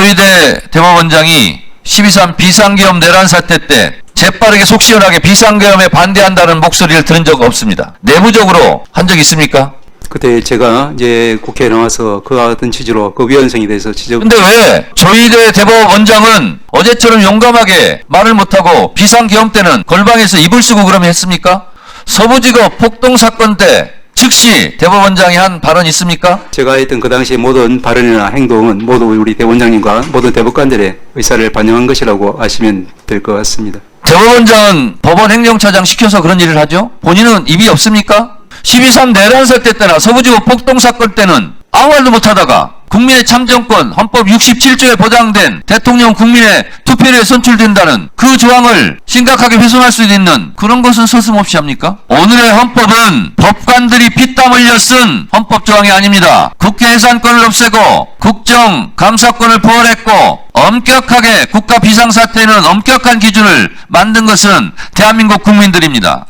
조희대 대법원장이 12.3 비상계엄 내란 사태 때 재빠르게 속 시원하게 비상계엄에 반대한다는 목소리를 들은 적 없습니다. 내부적으로 한 적 있습니까? 그때 제가 이제 국회에 나와서 그와 같은 취지로 그 위헌성에 대해서 지적 근데 왜 조희대 대법원장은 어제처럼 용감하게 말을 못하고 비상계엄 때는 걸방에서 입을 쓰고 그러면 했습니까? 서부지검 폭동 사건 때 즉시 대법원장이 한 발언 있습니까? 제가 했던 그 당시 모든 발언이나 행동은 모두 우리 대원장님과 모든 대법관들의 의사를 반영한 것이라고 아시면 될 것 같습니다. 대법원장은 법원 행정처장 시켜서 그런 일을 하죠? 본인은 입이 없습니까? 12.3 내란 사태 때나 서부지구 폭동 사건 때는 아무 말도 못하다가 국민의 참정권 헌법 67조에 보장된 대통령 국민의 투표에 선출된다는 그 조항을 심각하게 훼손할 수 있는 그런 것은 서슴없이 합니까? 오늘의 헌법은 법관들이 피땀 흘려 쓴 헌법 조항이 아닙니다. 국회 해산권을 없애고 국정 감사권을 부활했고 엄격하게 국가 비상사태는 엄격한 기준을 만든 것은 대한민국 국민들입니다.